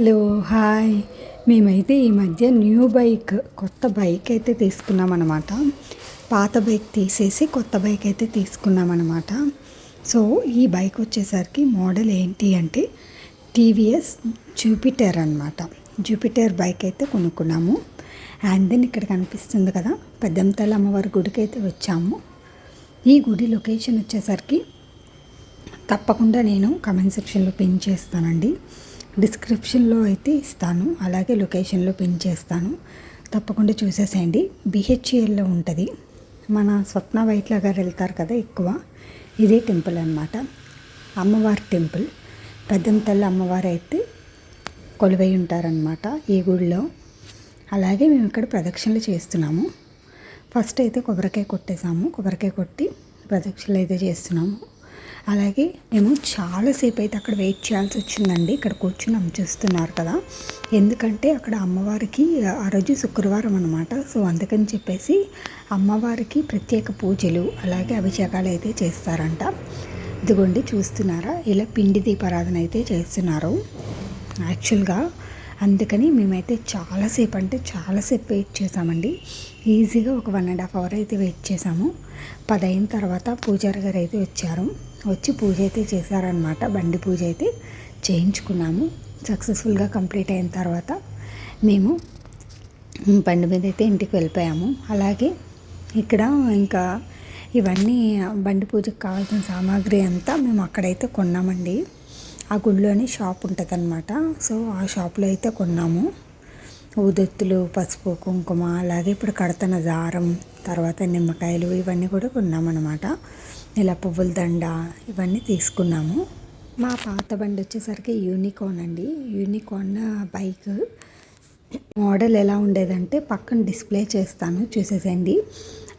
Hello hi. మేమైతే ఈ మధ్య న్యూ బైక్ కొత్త బైక్ అయితే తీసుకున్నామన్నమాట. పాత బైక్ తీసేసి కొత్త బైక్ అయితే తీసుకున్నామన్నమాట. సో ఈ బైక్ వచ్చేసరికి మోడల్ ఏంటి అంటే టీవీఎస్ జూపిటర్ అనమాట జూపిటర్ బైక్ అయితే కొనుక్కున్నాము. అండ్ దెన్ ఇక్కడ కనిపిస్తుంది కదా పెద్దంతల అమ్మవారి గుడికి అయితే వచ్చాము. ఈ గుడి లొకేషన్ వచ్చేసరికి తప్పకుండా నేను కమెంట్ సెక్షన్లో పిన్ చేస్తానండి. డిస్క్రిప్షన్లో అయితే ఇస్తాను. అలాగే లొకేషన్లో పిన్ చేస్తాను. తప్పకుండా చూసేసేయండి. బిహెచ్ఎల్లో ఉంటుంది. మన స్వప్న వైట్ల గారు వెళ్తారు కదా ఎక్కువ. ఇదే టెంపుల్ అనమాట అమ్మవారి టెంపుల్. పెద్దం తల్లి అమ్మవారు అయితే కొలువై ఉంటారనమాట ఈ గుడిలో. అలాగే మేము ఇక్కడ ప్రదక్షిణలు చేస్తున్నాము. ఫస్ట్ అయితే కొబ్బరికాయ కొట్టేసాము కొబ్బరికాయ కొట్టి ప్రదక్షిణలు అయితే చేస్తున్నాము. అలాగే మేము చాలాసేపు అయితే అక్కడ వెయిట్ చేయాల్సి వచ్చిందండి. ఇక్కడ కూర్చున్నాం చూస్తున్నారు కదా. ఎందుకంటే అక్కడ అమ్మవారికి ఆ రోజు శుక్రవారం అనమాట సో అందుకని చెప్పేసి అమ్మవారికి ప్రత్యేక పూజలు అలాగే అభిషేకాలు అయితే చేస్తారంట. ఇదిగోండి చూస్తున్నారా? ఇలా పిండి దీపారాధన అయితే చేస్తున్నారు. యాక్చువల్గా అందుకని మేమైతే చాలాసేపు అంటే చాలాసేపు వెయిట్ చేసామండి. ఈజీగా ఒక వన్ అండ్ హాఫ్ అవర్ అయితే వెయిట్ చేసాము. పదైన తర్వాత పూజారి గారు అయితే వచ్చారు. వచ్చి పూజ అయితే చేశారనమాట బండి పూజ అయితే చేయించుకున్నాము. సక్సెస్ఫుల్గా కంప్లీట్ అయిన తర్వాత మేము బండి మీద అయితే ఇంటికి వెళ్ళిపోయాము. అలాగే ఇక్కడ ఇంకా ఇవన్నీ బండి పూజకు కావాల్సిన సామాగ్రి అంతా మేము అక్కడైతే కొన్నామండి. ఆ గుడిలోనే షాప్ ఉంటుంది అనమాట సో ఆ షాప్లో అయితే కొన్నాము. ఊదొత్తులు పసుపు కుంకుమ అలాగే ఇప్పుడు కడతన దారం తర్వాత నిమ్మకాయలు ఇవన్నీ కూడా కొన్నామన్నమాట. ఇలా పువ్వుల దండ ఇవన్నీ తీసుకున్నాము. మా పాత బండి వచ్చేసరికి యూనికార్న్ అండి. Unicorn bike. మోడల్ ఎలా ఉండేదంటే పక్కన డిస్ప్లే చేస్తాను చూసేసండి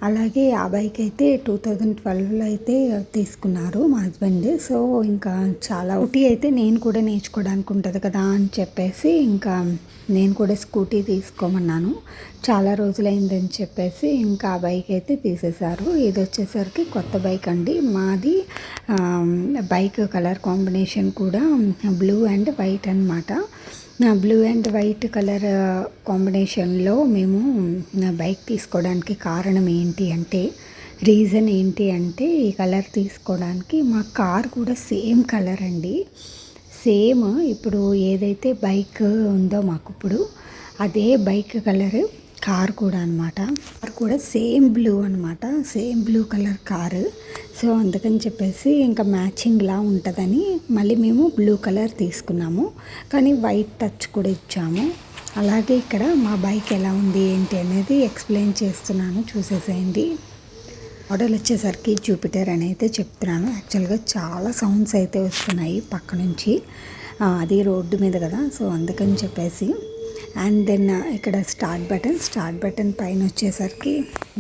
అలాగే ఆ బైక్ అయితే టూ థౌజండ్ ట్వెల్వ్లో అయితే తీసుకున్నారు మా హస్బెండ్. సో ఇంకా చాలా ఒకటి అయితే నేను కూడా నేర్చుకోవడానికి ఉంటుంది కదా అని చెప్పేసి ఇంకా నేను కూడా స్కూటీ తీసుకోమన్నాను. చాలా రోజులైందని చెప్పేసి ఇంకా ఆ బైక్ అయితే తీసేశారు. ఇది వచ్చేసరికి కొత్త బైక్ అండి. మాది బైక్ కలర్ కాంబినేషన్ కూడా బ్లూ అండ్ వైట్ అనమాట బ్లూ అండ్ వైట్ కలర్ కాంబినేషన్లో మేము బైక్ తీసుకోవడానికి కారణం ఏంటి అంటే రీజన్ ఏంటి అంటే ఈ కలర్ తీసుకోవడానికి మా కార్ కూడా సేమ్ కలర్ అండి. సేమ్ ఇప్పుడు ఏదైతే బైక్ ఉందో మాకు ఇప్పుడు అదే బైక్ కలర్ కార్ కూడా అనమాట కార్ కూడా సేమ్ బ్లూ అనమాట same blue colour car. So అందుకని చెప్పేసి ఇంకా మ్యాచింగ్లా ఉంటుందని మళ్ళీ మేము బ్లూ కలర్ తీసుకున్నాము. కానీ వైట్ టచ్ కూడా ఇచ్చాము. అలాగే ఇక్కడ మా బైక్ ఎలా ఉంది ఏంటి అనేది ఎక్స్ప్లెయిన్ చేస్తున్నాను. చూసేసేయండి. మోడల్ వచ్చేసరికి జూపిటర్ అని అయితే చెప్తున్నాను. యాక్చువల్గా చాలా సౌండ్స్ అయితే వస్తున్నాయి పక్క నుంచి. అది రోడ్డు మీద కదా సో అందుకని చెప్పేసి. అండ్ దెన్ ఇక్కడ స్టార్ట్ బటన్ స్టార్ట్ బటన్ పైన వచ్చేసరికి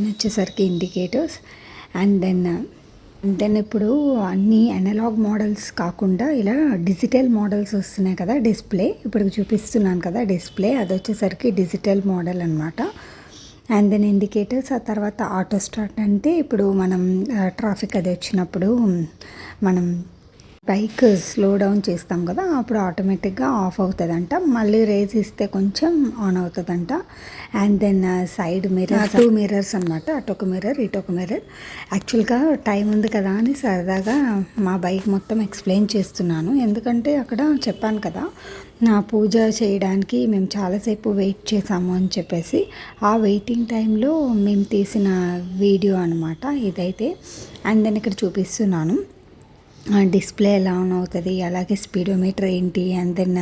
వచ్చేసరికి ఇండికేటర్స్ అండ్ దెన్ దెన్ ఇప్పుడు అన్ని అనలాగ్ మోడల్స్ కాకుండా ఇలా డిజిటల్ మోడల్స్ వస్తున్నాయి కదా డిస్ప్లే ఇప్పుడు చూపిస్తున్నాను కదా డిస్ప్లే అది వచ్చేసరికి డిజిటల్ మోడల్ అనమాట అండ్ దెన్ ఇండికేటర్స్ ఆ తర్వాత ఆటో స్టార్ట్ అంటే ఇప్పుడు మనం ట్రాఫిక్ అది వచ్చినప్పుడు మనం బైక్ స్లో డౌన్ చేస్తాం కదా అప్పుడు ఆటోమేటిక్గా ఆఫ్ అవుతుందంట. మళ్ళీ రేస్ ఇస్తే కొంచెం ఆన్ అవుతుందంట. And then side mirror two mirrors అనమాట అటు ఒక మిర్రర్ ఇటు ఒక మిర్రర్ యాక్చువల్గా టైం ఉంది కదా అని సరదాగా మా బైక్ మొత్తం ఎక్స్ప్లెయిన్ చేస్తున్నాను. ఎందుకంటే అక్కడ చెప్పాను కదా నా పూజ చేయడానికి మేము చాలాసేపు వెయిట్ చేసాము అని చెప్పేసి. ఆ వెయిటింగ్ టైంలో మేము తీసిన వీడియో అనమాట ఇదైతే. అండ్ దెన్ ఇక్కడ చూపిస్తున్నాను. డిస్ప్లే ఎలా ఆన్ అవుతుంది అలాగే స్పీడోమీటర్ ఏంటి అండ్ దెన్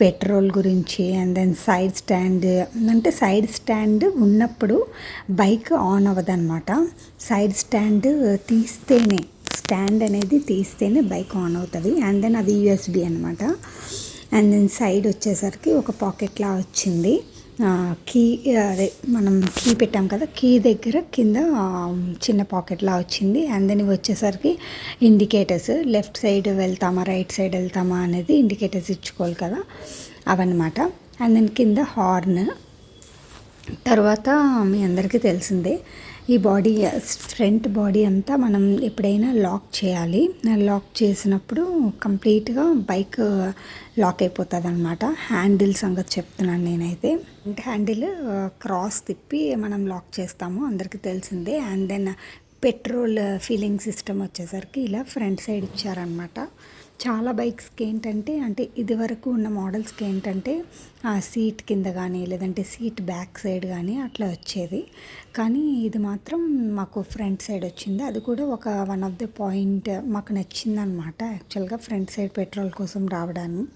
పెట్రోల్ గురించి అండ్ దెన్ సైడ్ స్టాండ్ అంటే సైడ్ స్టాండ్ ఉన్నప్పుడు బైక్ ఆన్ అవ్వదన్నమాట. సైడ్ స్టాండ్ తీస్తేనే స్టాండ్ అనేది తీస్తేనే బైక్ ఆన్ అవుతుంది అండ్ దెన్ అది యూఎస్బి అనమాట అండ్ దెన్ సైడ్ వచ్చేసరికి ఒక పాకెట్లా వచ్చింది. కీ అదే మనం కీ పెట్టాం కదా కీ దగ్గర కింద చిన్న పాకెట్లా వచ్చింది. అండ్ దెన్ వచ్చేసరికి ఇండికేటర్స్ లెఫ్ట్ సైడ్ వెళ్తామా రైట్ సైడ్ వెళ్తామా అనేది ఇండికేటర్స్ ఇచ్చుకోవాలి కదా అవన్నమాట. అండ్ దెన్ కింద హార్న్ తర్వాత మీ అందరికీ తెలిసిందే ఈ బాడీ ఫ్రంట్ బాడీ అంతా మనం ఎప్పుడైనా లాక్ చేయాలి. లాక్ చేసినప్పుడు కంప్లీట్గా బైక్ లాక్ అయిపోతుంది అనమాట హ్యాండిల్ సంగతి చెప్తున్నాను నేనైతే. హ్యాండిల్ క్రాస్ తిప్పి మనం లాక్ చేస్తాము అందరికీ తెలిసిందే. And then petrol filling system వచ్చేసరికి ఇలా ఫ్రంట్ సైడ్ ఇచ్చారనమాట చాలా బైక్స్కి ఏంటంటే అంటే ఇది వరకు ఉన్న మోడల్స్కి ఏంటంటే ఆ సీట్ కింద కానీ లేదంటే సీట్ బ్యాక్ సైడ్ కానీ అట్లా వచ్చేది. కానీ ఇది మాత్రం మాకు ఫ్రంట్ సైడ్ వచ్చింది. అది కూడా ఒక వన్ ఆఫ్ ది పాయింట్ మాకు నచ్చిందనమాట యాక్చువల్గా ఫ్రంట్ సైడ్ పెట్రోల్ కోసం రావడానికి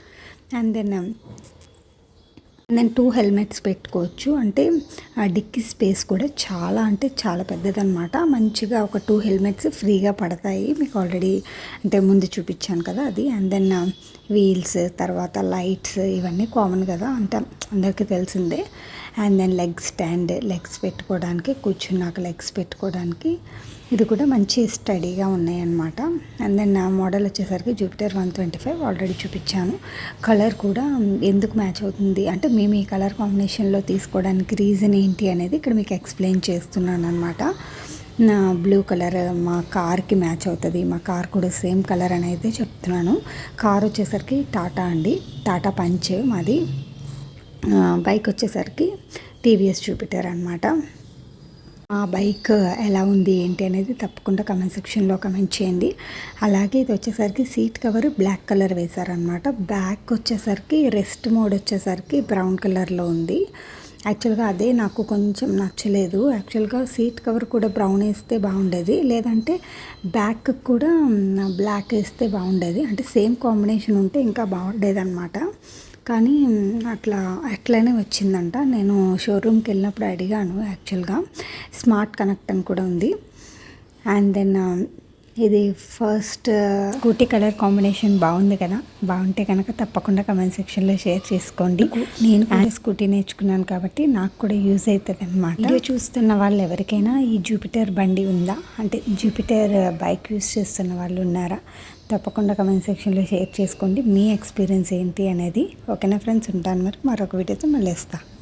and then then two helmets పెట్టుకోవచ్చు. అంటే ఆ డిక్కీ స్పేస్ కూడా చాలా అంటే చాలా పెద్దదనమాట మంచిగా ఒక టూ హెల్మెట్స్ ఫ్రీగా పడతాయి. మీకు ఆల్రెడీ అంటే ముందు చూపించాను కదా అది. అండ్ దెన్ వీల్స్ తర్వాత లైట్స్ ఇవన్నీ కామన్ కదా. అంటే అందరికీ తెలిసిందే. And then leg stand legs పెట్టుకోవడానికి కూర్చున్నాక లెగ్స్ పెట్టుకోవడానికి. ఇది కూడా మంచి స్టడీగా ఉన్నాయన్నమాట. అండ్ దెన్ నా మోడల్ వచ్చేసరికి Jupiter one twenty five already చూపించాను. కలర్ కూడా ఎందుకు మ్యాచ్ అవుతుంది? అంటే మేము ఈ కలర్ కాంబినేషన్లో తీసుకోవడానికి రీజన్ ఏంటి అనేది ఇక్కడ మీకు ఎక్స్ప్లెయిన్ చేస్తున్నాను అనమాట నా బ్లూ కలర్ మా కార్కి మ్యాచ్ అవుతుంది. మా కార్ కూడా సేమ్ కలర్ అని అయితే చెప్తున్నాను. కార్ వచ్చేసరికి టాటా అండి. టాటా పంచ్ మాది. బైక్ వచ్చేసరికి టీవీఎస్ జూపిటర్ అనమాట ఆ బైక్ ఎలా ఉంది ఏంటి అనేది తప్పకుండా కమెంట్ సెక్షన్లో కమెంట్ చేయండి. అలాగే ఇది వచ్చేసరికి సీట్ కవర్ బ్లాక్ కలర్ వేశారనమాట బ్యాక్ వచ్చేసరికి రెస్ట్ మోడ్ వచ్చేసరికి బ్రౌన్ కలర్లో ఉంది. యాక్చువల్గా అదే నాకు కొంచెం నచ్చలేదు. యాక్చువల్గా సీట్ కవర్ కూడా బ్రౌన్ వేస్తే బాగుండేది. లేదంటే బ్యాక్ కూడా బ్లాక్ వేస్తే బాగుండేది. అంటే సేమ్ కాంబినేషన్ ఉంటే ఇంకా బాగుండేది అనమాట కానీ అట్లా అట్లనే వచ్చిందంట. నేను షోరూమ్కి వెళ్ళినప్పుడు అడిగాను యాక్చువల్గా స్మార్ట్ కనెక్ట్ అని కూడా ఉంది. అండ్ దెన్ ఇది ఫస్ట్ స్కూటీ కలర్ కాంబినేషన్ బాగుంది కదా. బాగుంటే కనుక తప్పకుండా కమెంట్ సెక్షన్లో షేర్ చేసుకోండి. నేను స్కూటీ నేర్చుకున్నాను కాబట్టి నాకు కూడా యూజ్ అవుతుంది అనమాట వీడియో చూస్తున్న వాళ్ళు ఎవరికైనా ఈ జూపిటర్ బండి ఉందా? అంటే జూపిటర్ బైక్ యూజ్ చేస్తున్న వాళ్ళు ఉన్నారా? తప్పకుండా కమెంట్ సెక్షన్లో షేర్ చేసుకోండి. మీ ఎక్స్పీరియన్స్ ఏంటి అనేది. ఓకేనా ఫ్రెండ్స్ ఉంటాను మరి. మరొక వీడియోతో మళ్ళీ వస్తాను